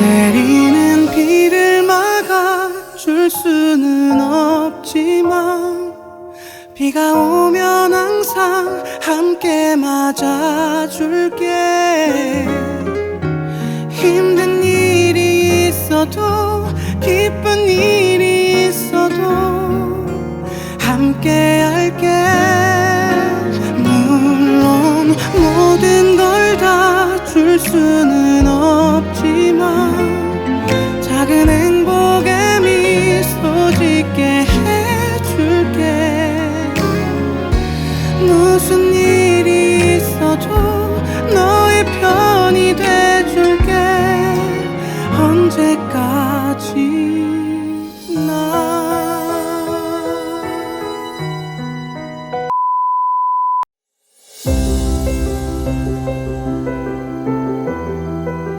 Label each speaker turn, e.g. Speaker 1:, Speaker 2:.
Speaker 1: 내리는 비를 막아줄 수는 없지만 비가 오면 항상 함께 맞아줄게. 힘든 일이 있어도 기쁜 일이 있어도 함께 할게. 물론 모든 걸 다 줄 수는 없 지만 작은 행복에 미소 짓게 해줄게. 무슨